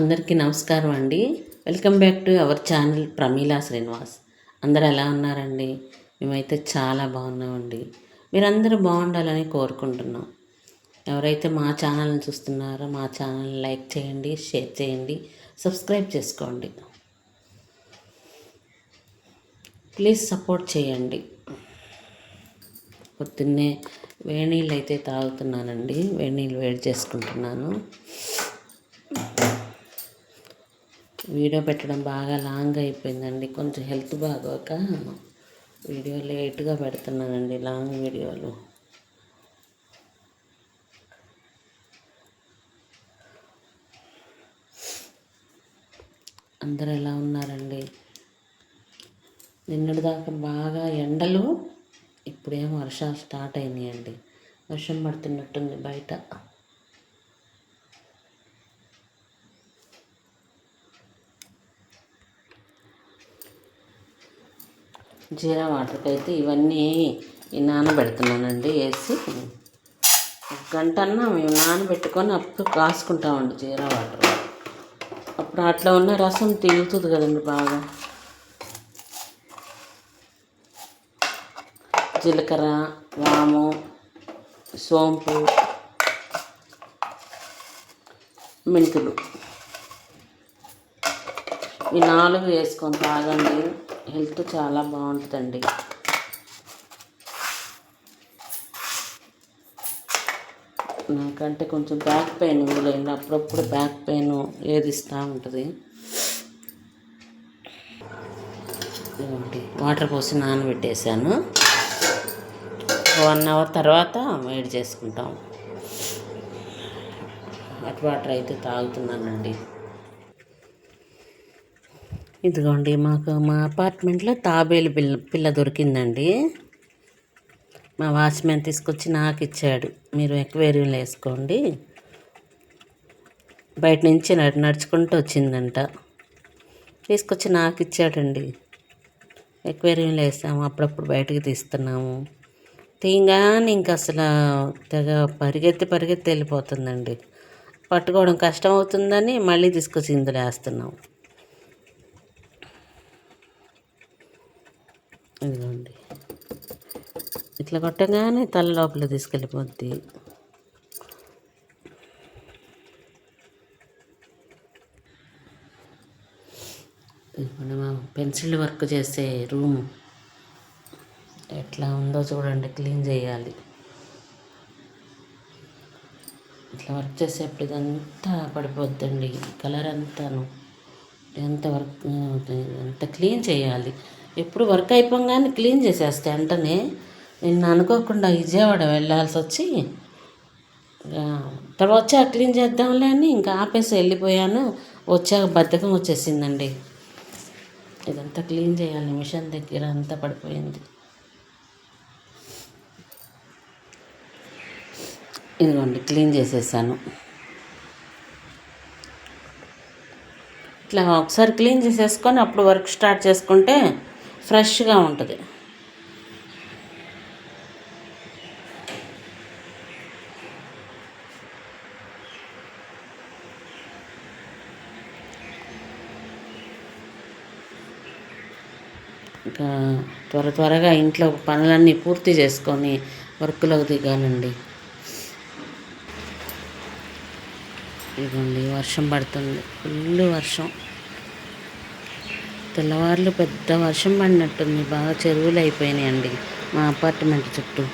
అందరికీ నమస్కారం అండి. Welcome back to our channel Pramila Srinivas అందరు ఎలా ఉన్నారండి? మేమైతే చాలా బాగున్నామండి. మీరందరూ బాగుండాలని కోరుకుంటున్నాం. ఎవరైతే మా ఛానల్ని చూస్తున్నారో మా ఛానల్ని లైక్ చేయండి షేర్ చేయండి సబ్స్క్రైబ్ చేసుకోండి. ప్లీజ్ సపోర్ట్ చేయండి. పొద్దున్నే వేడి నీళ్ళు అయితే తాగుతున్నానండి. వేడి నీళ్ళు వేడి చేసుకుంటున్నాను. వీడియో పెట్టడం బాగా లాంగ్ అయిపోయిందండి. కొంచెం హెల్త్ బాగోక వీడియో లేట్గా పెడుతున్నానండి లాంగ్ వీడియోలు. అందరు ఎలా ఉన్నారండి? నిన్నటి దాకా బాగా ఎండలు ఇప్పుడేమో వర్షాలు స్టార్ట్ అయినాయండి. వర్షం పడుతున్నట్టుంది బయట. జీరా వాటర్కి అయితే ఇవన్నీ నానబెడుతున్నానండి వేసి. ఒక గంట అన్నా మేము నానబెట్టుకొని అప్పుడు కాసుకుంటామండి జీరా వాటర్. అప్పుడు అట్లా ఉన్న రసం తిరుగుతుంది కదండి బాగా. జీలకర్ర వాము సోంపు మెంతులు. ఈ నాలుగు వేసుకొని తాగండి. హెల్త్ చాలా బాగుంటుందండి. నాకంటే కొంచెం బ్యాక్ పెయిన్ ఉందిలేండి అప్పుడప్పుడు బ్యాక్ పెయిన్ ఏదిస్తూ ఉంటుంది. వాటర్ పోసి నానబెట్టేశాను. వన్ అవర్ తర్వాత వేడి చేసుకుంటాం. హాట్ వాటర్ అయితే తాగుతున్నానండి. ఇదిగోండి మాకు మా అపార్ట్మెంట్లో తాబేలు పిల్ల పిల్ల దొరికిందండి. మా వాచ్మెన్ తీసుకొచ్చి నాకు ఇచ్చాడు. మీరు ఎక్వేరియంలో వేసుకోండి. బయట నుంచి నడు నడుచుకుంటూ వచ్చిందంట. తీసుకొచ్చి నాకు ఇచ్చాడండి. ఎక్వేరియంలో వేసాము అప్పుడప్పుడు బయటకు తీస్తున్నాము. తీయగానే ఇంక అసలు తెగ పరిగెత్తి పరిగెత్తి వెళ్ళిపోతుందండి. పట్టుకోవడం కష్టం అవుతుందని మళ్ళీ తీసుకొచ్చి ఇందులో వేస్తున్నాం ఇదిగోండి. ఇట్లా కొట్టగానే తల లోపల తీసుకెళ్ళిపోద్ది. మనం పెన్సిల్ వర్క్ చేసే రూమ్ ఎట్లా ఉందో చూడండి క్లీన్ చేయాలి. ఇట్లా వర్క్ చేసేప్పుడు ఇదంతా పడిపోద్దండి కలర్ అంతాను. ఎంత వర్క్ ఎంత క్లీన్ చేయాలి. ఎప్పుడు వర్క్ అయిపోగానే క్లీన్ చేసేస్తే వెంటనే. నేను అనుకోకుండా విజయవాడ వెళ్ళాల్సి వచ్చి తర్వాత వచ్చాక క్లీన్ చేద్దాంలే అని ఇంకా ఆపేసి వెళ్ళిపోయాను. వచ్చాక బద్ధకం వచ్చేసిందండి. ఇదంతా క్లీన్ చేయాలి మిషన్ దగ్గర అంతా పడిపోయింది. ఇదిగోండి క్లీన్ చేసేసాను. ఇట్లా ఒకసారి క్లీన్ చేసేసుకొని అప్పుడు వర్క్ స్టార్ట్ చేసుకుంటే ఫ్రెష్గా ఉంటుంది. ఇంకా త్వర త్వరగా ఇంట్లో పనులన్నీ పూర్తి చేసుకొని వర్క్లోకి దిగాలండి. ఇదిగోండి వర్షం పడుతుంది. ఫుల్ వర్షం. తెల్లవారులు పెద్ద వర్షం పడినట్టుంది. బాగా చెరువులు అయిపోయినాయండి మా అపార్ట్మెంట్ చుట్టూ.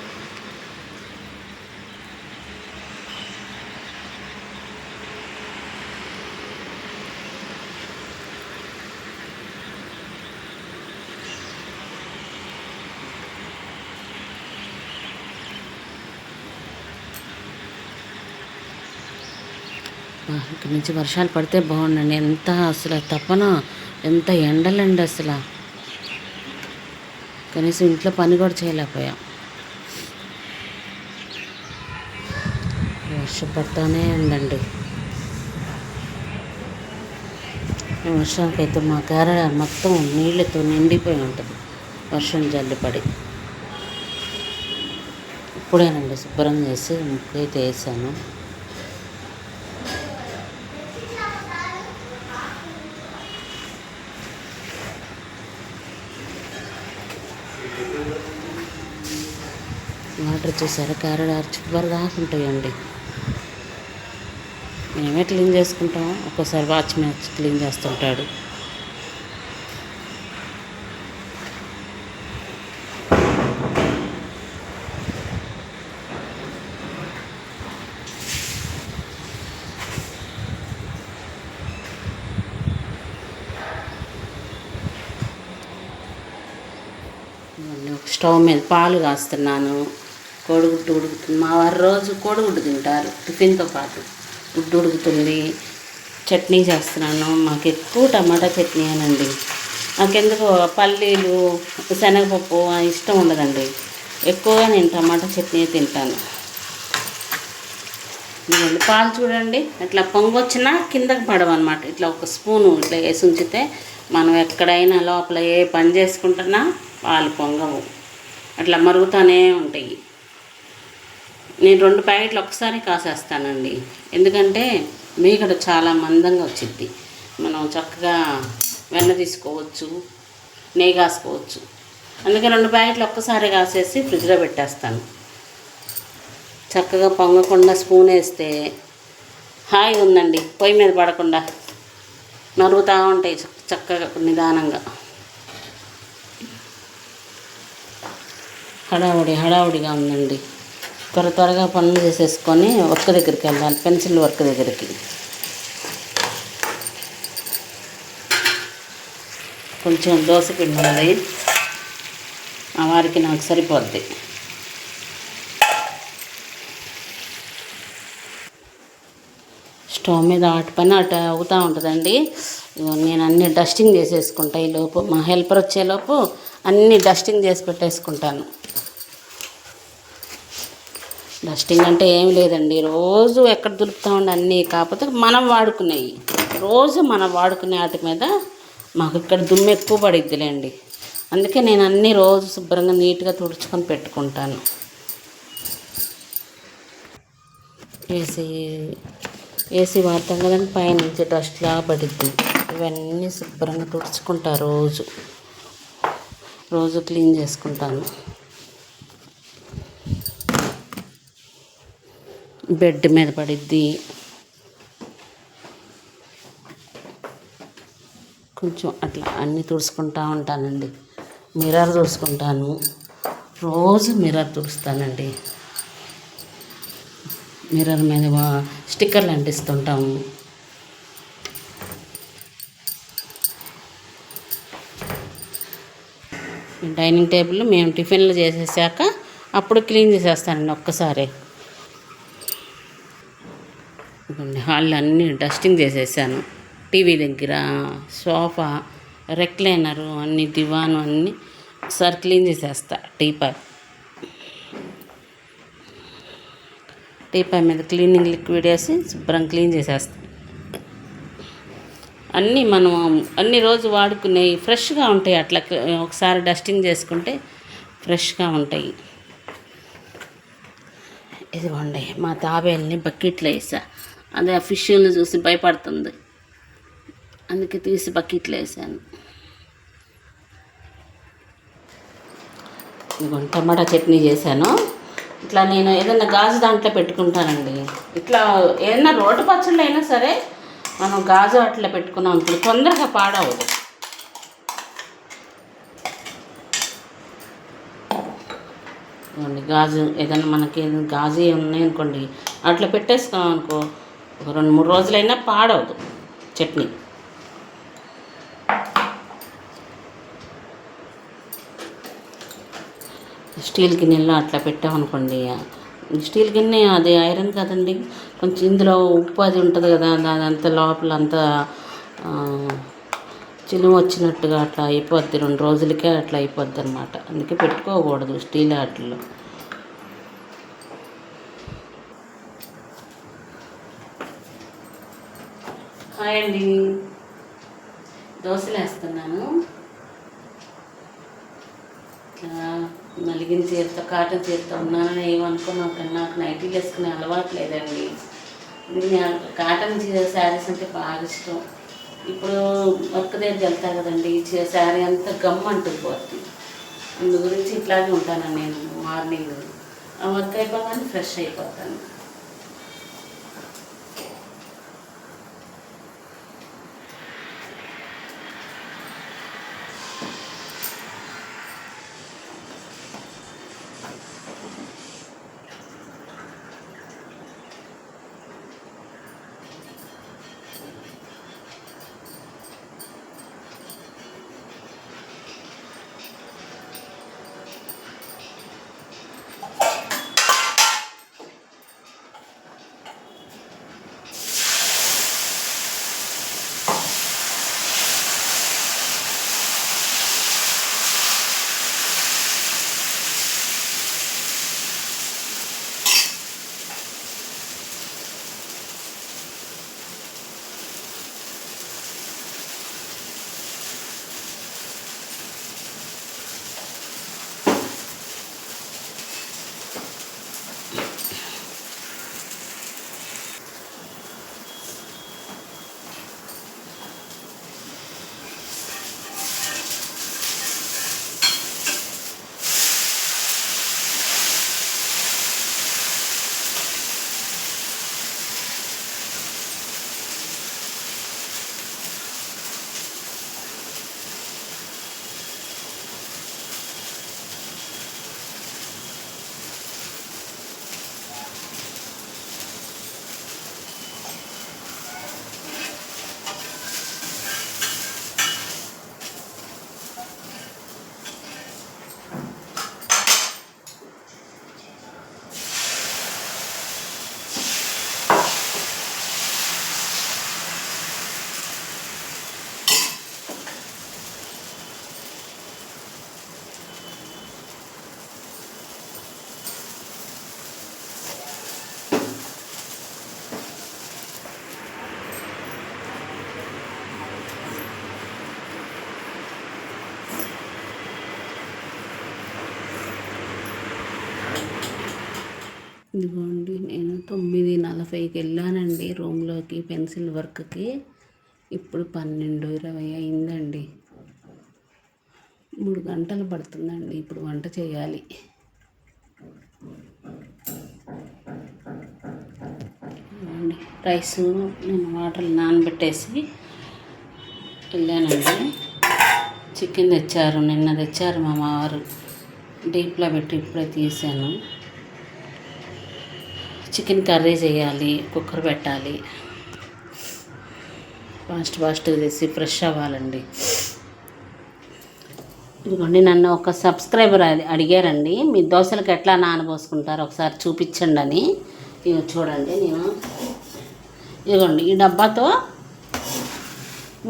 ఇక్కడి నుంచి వర్షాలు పడితే బాగుండండి. ఎంత అసలు తప్పన ఎంత ఎండలండి అసలు. కనీసం ఇంట్లో పని కూడా చేయలేకపోయాం. వర్షం పడతానే ఉందండి వర్షానికైతే మా కేరళ మొత్తం నీళ్ళతో నిండిపోయి ఉంటుంది. వర్షం జల్లిపడి. ఇప్పుడేనండి శుభ్రం చేసి ముక్కు అయితే వేసాను. వాటర్ చూసారా కారిడార్ చివరి దాకా ఉంటాయండి. మేమే క్లీన్ చేసుకుంటాం ఒక్కోసారి వాచ్ మ్యాచ్ క్లీన్ చేస్తుంటాడు. స్టవ్ మీద పాలు కాస్తున్నాను. కోడిగుడ్డు ఉడుకుతుంది. మా వారు రోజు కోడిగుడ్డు తింటారు టిఫిన్తో పాటు. గుడ్డు ఉడుకుతుంది. చట్నీ చేస్తున్నాను. మాకు ఎక్కువ టమాటా చట్నీ అనండి. నాకెందుకో పల్లీలు శనగపప్పు ఇష్టం ఉండదండి. ఎక్కువగా నేను టమాటా చట్నీ తింటాను. ఇదిగోండి పాలు చూడండి. ఇట్లా పొంగొచ్చినా కిందకి పడవన్నమాట. ఇట్లా ఒక స్పూను ఇట్లా వేసి ఉంచితే మనం ఎక్కడైనా లోపల ఏ పని చేసుకుంటున్నా పాలు పొంగవు. అట్లా మరుగుతూనే ఉంటాయి. నేను రెండు ప్యాకెట్లు ఒకసారి కాసేస్తానండి. ఎందుకంటే మీగడ చాలా మందంగా వచ్చింది మనం చక్కగా వెన్న తీసుకోవచ్చు నెయ్యి కాసుకోవచ్చు. అందుకే రెండు ప్యాకెట్లు ఒక్కసారి కాసేసి ఫ్రిడ్జ్లో పెట్టేస్తాను. చక్కగా పొంగకుండా స్పూన్ వేస్తే హాయిగా ఉందండి. పొయ్యి మీద పడకుండా నరుగుతూ ఉంటాయి చక్కగా నిదానంగా. హడావుడి హడావుడిగా ఉందండి. త్వర త్వరగా పనులు చేసేసుకొని వర్క్ దగ్గరికి వెళ్ళాలి పెన్సిల్ వర్క్ దగ్గరికి. కొంచెం దోశ పిండి ఆ వారికి నాకు సరిపోద్ది. స్టవ్ మీద అటు పని అటు అవుతూ ఉంటుందండి. నేను అన్ని డస్టింగ్ చేసేసుకుంటా ఈ లోపు. మా హెల్పర్ వచ్చేలోపు అన్నీ డస్టింగ్ చేసి పెట్టేసుకుంటాను. డస్టింగ్ అంటే ఏం లేదండి. రోజు ఎక్కడ దులుపుతామండి ఉండి అన్నీ. కాకపోతే మనం వాడుకునేవి రోజు మనం వాడుకునే వాటి మీద మాకు ఇక్కడ దుమ్ము ఎక్కువ పడిద్దిలేండి. అందుకే నేను అన్నీ రోజు శుభ్రంగా నీట్గా తుడుచుకొని పెట్టుకుంటాను. ఏసీ ఏసీ వాడతాం కదండి. పైనుంచి డస్ట్లా పడిద్ది. ఇవన్నీ శుభ్రంగా తుడుచుకుంటా రోజు. రోజు క్లీన్ చేసుకుంటాను. బెడ్ మీద పడిద్ది. కొంచెం అట్లా అన్నీ తుడుచుకుంటా ఉంటానండి. మిర్రర్ తుడుచుకుంటాను. రోజు మిర్రర్ తుడుస్తానండి. మిర్రర్ మీద వా- స్టిక్కర్లు అంటిస్తుంటాము. డైనింగ్ టేబుల్ మేము టిఫిన్లు చేసేసాక అప్పుడు క్లీన్ చేసేస్తానండి ఒక్కసారి. ఇదిగోండి హాల్లో అన్నీ డస్టింగ్ చేసేసాను. టీవీ దగ్గర సోఫా రెక్లైనరు అన్ని దివాను అన్నీ ఒకసారి క్లీన్ చేసేస్తా. టీపాయ్ టీపాయ్ మీద క్లీనింగ్ లిక్విడ్ వేసి శుభ్రం క్లీన్ చేసేస్తా. అన్నీ మనం అన్ని రోజు వాడుకునేవి ఫ్రెష్గా ఉంటాయి. అట్లా ఒకసారి డస్టింగ్ చేసుకుంటే ఫ్రెష్గా ఉంటాయి. ఇదిగోండి మా తాబేల్ని బకెట్లో వేసా. అదే ఆ ఫిష్ని చూసి భయపడుతుంది. అందుకే తీసి బకెట్లో వేసాను. ఇదిగోండి టమాటా చట్నీ చేశాను. ఇట్లా నేను ఏదైనా గాజు దాంట్లో పెట్టుకుంటానండి. ఇట్లా ఏదైనా రోడ్డు పచ్చళ్ళు అయినా సరే మనం గాజు అట్లా పెట్టుకున్నాం అనుకోండి తొందరగా పాడవదు. గాజు ఏదైనా మనకి ఏదైనా గాజు ఉన్నాయి అనుకోండి అట్లా పెట్టేసుకున్నాం అనుకో ఒక రెండు మూడు రోజులైనా పాడవదు చట్నీ. స్టీల్ గిన్నెలో అట్లా పెట్టామనుకోండి స్టీల్ గిన్నె అది ఐరన్ కదండి కొంచెం ఇందులో ఉప్పు అది ఉంటుంది కదా అదంతా లోపల అంతా చిలువ చిలుము వచ్చినట్టుగా అట్లా అయిపోద్ది రెండు రోజులకే అట్లా అయిపోద్ది అనమాట అందుకే పెట్టుకోకూడదు స్టీల్ ఆటల్లో హాయ్ అండి. దోశలు వేస్తున్నాను ఇట్లా మలిగిన చీరతో కాటన్ చీరతో ఉన్నానని ఏమనుకున్నాను నాకు నైటీలు వేసుకునే అలవాటు లేదండి. నాకు కాటన్ చీర శారీస్ అంటే బాగా ఇష్టం. ఇప్పుడు వర్క్ దగ్గరికి వెళ్తా కదండి శారీ అంతా గమ్ అంటుంది పోతుంది అందు గురించి ఇట్లాగే ఉంటాను నేను మార్నింగ్. ఆ వర్క్ అయిపోగానే ఫ్రెష్ అయిపోతాను. ఇదిగోండి నేను తొమ్మిది నలభైకి వెళ్ళానండి రూమ్లోకి పెన్సిల్ వర్క్కి. ఇప్పుడు పన్నెండు ఇరవై అయిందండి. మూడు గంటలు పడుతుందండి ఇప్పుడు వంట చేయాలి. రైస్ నేను వాటర్ నానబెట్టేసి వెళ్ళానండి. చికెన్ తెచ్చారు నిన్న తెచ్చారు మా మావారు. డీప్లో పెట్టి ఇప్పుడే తీసాను. చికెన్ కర్రీ చేయాలి కుక్కర్ పెట్టాలి. ఫాస్ట్ ఫాస్ట్ చేసి ఫ్రెష్ అవ్వాలండి. ఇదిగోండి నన్ను ఒక సబ్స్క్రైబర్ అడిగారండి మీ దోశలకు ఎట్లా నానబోసుకుంటారు? ఒకసారి చూపించండి అని. ఇవి చూడండి నేను ఇదిగోండి ఈ డబ్బాతో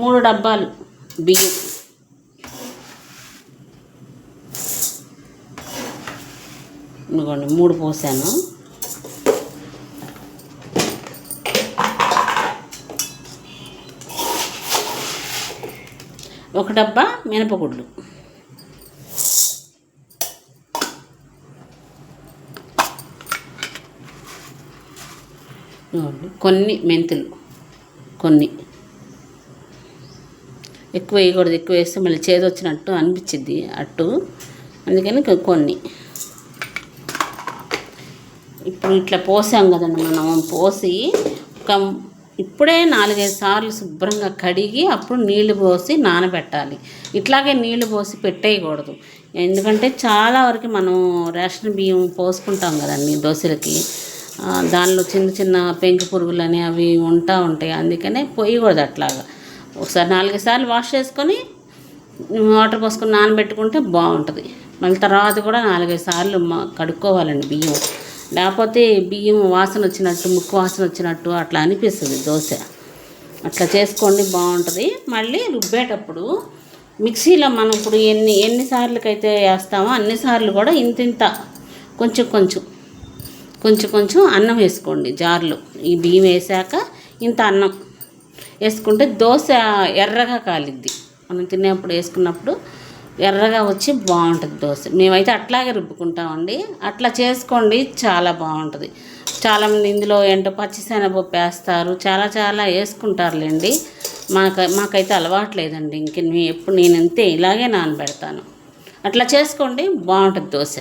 మూడు డబ్బాలు బియ్యం. ఇదిగోండి మూడు పోసాను. ఒక డబ్బా మినపగుడ్లు. కొన్ని మెంతులు కొన్ని. ఎక్కువ వేయకూడదు ఎక్కువ వేస్తే మళ్ళీ చేదు వచ్చినట్టు అనిపించింది అట్టు. అందుకని కొన్ని. ఇప్పుడు ఇట్లా పోసాం కదండి మనం పోసి ఒక ఇప్పుడే నాలుగైదు సార్లు శుభ్రంగా కడిగి అప్పుడు నీళ్ళు పోసి నానబెట్టాలి. ఇట్లాగే నీళ్ళు పోసి పెట్టేయకూడదు. ఎందుకంటే చాలా వరకు మనం రేషన్ బియ్యం పోసుకుంటాం కదండి దోశలకి. దానిలో చిన్న చిన్న పెంకు పురుగులని అవి ఉంటా ఉంటాయి. అందుకనే పోయకూడదు అట్లాగా. ఒకసారి నాలుగైదు సార్లు వాష్ చేసుకొని వాటర్ పోసుకొని నానబెట్టుకుంటే బాగుంటుంది. మళ్ళీ తర్వాత కూడా నాలుగైదు సార్లు కడుక్కోవాలండి బియ్యం. లేకపోతే బియ్యం వాసన వచ్చినట్టు ముక్కు వాసన వచ్చినట్టు అట్లా అనిపిస్తుంది దోశ. అట్లా చేసుకోండి బాగుంటుంది. మళ్ళీ రుబ్బేటప్పుడు మిక్సీలో మనం ఇప్పుడు ఎన్ని ఎన్నిసార్లకైతే వేస్తామో అన్నిసార్లు కూడా ఇంత ఇంత కొంచెం కొంచెం కొంచెం కొంచెం అన్నం వేసుకోండి జార్లు. ఈ బియ్యం వేసాక ఇంత అన్నం వేసుకుంటే దోశ ఎర్రగా కాలిద్ది. మనం తినేప్పుడు వేసుకున్నప్పుడు ఎర్రగా వచ్చి బాగుంటుంది దోశ. మేమైతే అట్లాగే రుబ్బుకుంటామండి. అట్లా చేసుకోండి చాలా బాగుంటుంది. చాలామంది ఇందులో ఏంటో పచ్చిశనగపప్పు వేస్తారు చాలా చాలా వేసుకుంటారులేండి. మాకు మాకైతే అలవాట్లేదండి ఇంక నే- ఎప్పుడు నేను అంతే ఇలాగే నానబెడతాను. అట్లా చేసుకోండి బాగుంటుంది దోశ.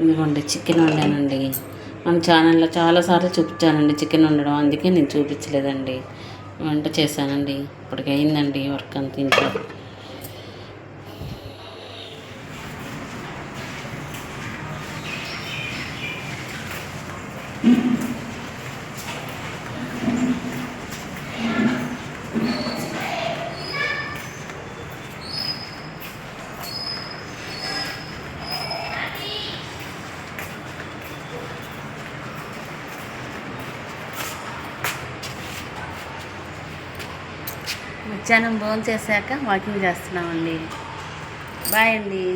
ఇదిగోండి చికెన్ వండానండి. మన ఛానల్లో చాలాసార్లు చూపించానండి చికెన్ వండడం అందుకే నేను చూపించలేదండి. వంట చేశానండి ఇప్పటికైందండి వర్క్ అంత ఇంట్లో. మధ్యాహ్నం భోజనం చేశాక వాకింగ్ చేస్తున్నామండి. బాయ్ అండి.